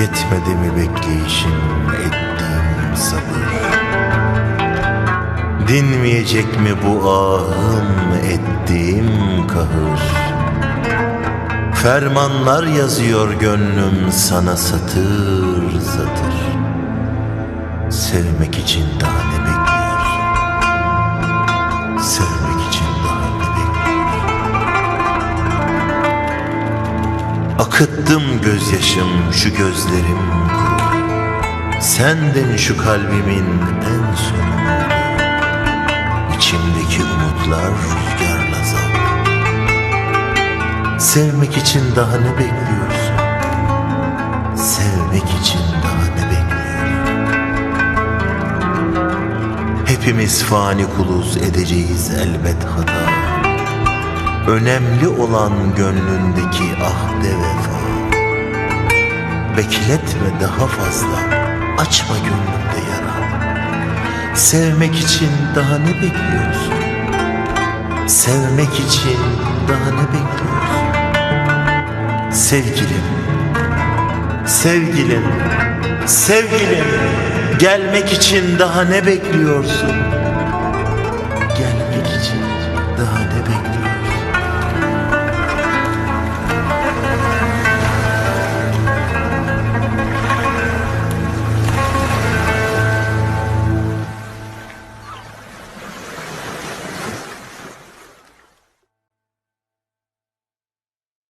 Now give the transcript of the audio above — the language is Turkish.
Yetmedi mi bekleyişim ettiğim sabır Dinmeyecek mi bu ahım ettiğim kahır Fermanlar yazıyor gönlüm sana satır satır Sevmek için daha ne bekliyorsun? Akıttım gözyaşım şu gözlerim. Sendin şu kalbimin en sonunda İçimdeki umutlar rüzgarla zav Sevmek için daha ne bekliyorsun? Sevmek için daha ne bekliyorsun? Hepimiz fani kuluz edeceğiz elbet hata Önemli olan gönlündeki ahde vefa Bekletme daha fazla Açma gönlümde yara Sevmek için daha ne bekliyorsun? Sevmek için daha ne bekliyorsun? Sevgilim Sevgilim Sevgilim Gelmek için daha ne bekliyorsun? Gelmek için daha ne bekliyorsun?